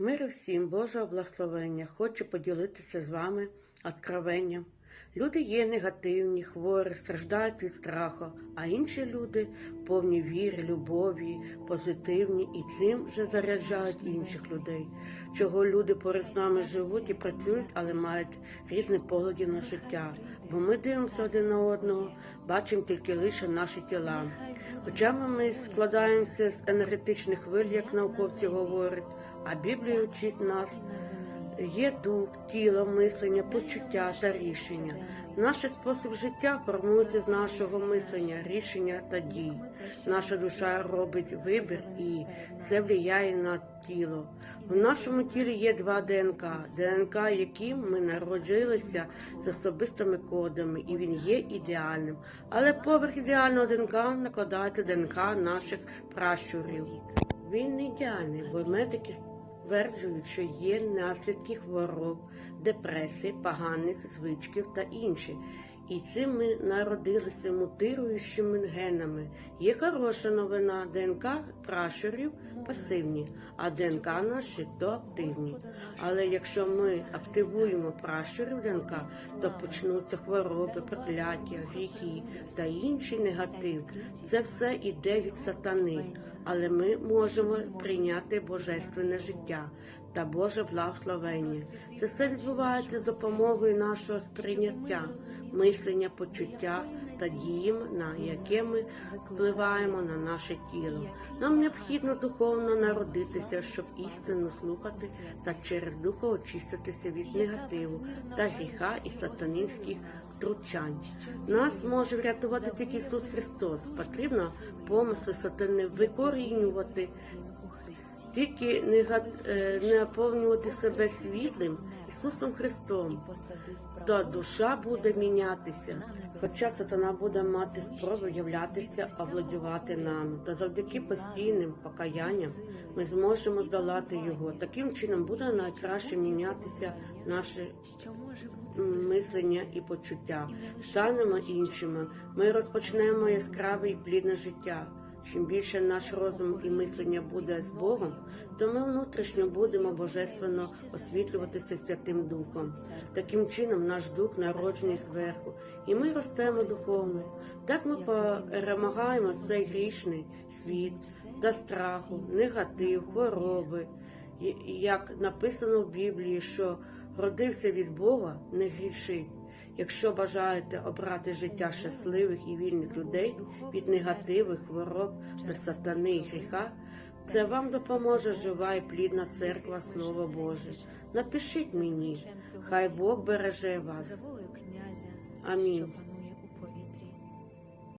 Мир всім, Божого благословення. Хочу поділитися з вами откровенням. Люди є негативні, хворі, страждають від страху, а інші люди повні віри, любові, позитивні і цим вже заряджають інших людей. Чого люди поряд з нами живуть і працюють, але мають різні погляди на життя. Бо ми дивимося один на одного, бачимо тільки лише наші тіла. Хоча ми складаємося з енергетичних хвиль, як науковці говорять, а Біблія вчить нас. Є дух, тіло, мислення, почуття та рішення. Наш спосіб життя формується з нашого мислення, рішення та дій. Наша душа робить вибір і це впливає на тіло. В нашому тілі є два ДНК, ДНК, яким ми народилися з особистими кодами, і він є ідеальним. Але поверх ідеального ДНК накладається ДНК наших пращурів. Він не ідеальний, бо медики стверджують, що є наслідки хвороб, депресії, поганих звичків та інші. І цим ми народилися мутируючими генами. Є хороша новина, ДНК пращурів пасивні, а ДНК наші то активні. Але якщо ми активуємо пращурів ДНК, то почнуться хвороби, прокляття, гріхи та інший негатив. Це все іде від сатани але ми можемо прийняти божественне життя та Боже благословення. Це все відбувається з допомогою нашого сприйняття, мислення, почуття та діям, на яке ми впливаємо на наше тіло. Нам необхідно духовно народитися, щоб істину слухати та через духа очиститися від негативу та гріха і сатанинських втручань. Нас може врятувати тільки Ісус Христос. Потрібно помисли сатани викорінювати, тільки не, е, не наповнювати себе світлим Ісусом Христом. То душа буде мінятися. Хоча сатана буде мати спроби являтися, овладівати нами, та завдяки постійним покаянням ми зможемо здолати його. Таким чином буде найкраще мінятися наше мислення і почуття. Станемо іншими. Ми розпочнемо яскраве і плідне життя. Чим більше наш розум і мислення буде з Богом, то ми внутрішньо будемо божественно освітлюватися Святим Духом. Таким чином наш дух народжений зверху, і ми ростемо духовно. Так ми перемагаємо цей грішний світ та страху, негатив, хвороби. Як написано в Біблії, що родився від Бога, не грішить. Якщо бажаєте обрати життя щасливих і вільних людей від негативих хвороб та сатани і гріха, це вам допоможе жива і плідна церква Слово Боже. Напишіть мені, хай Бог береже вас. Амінь.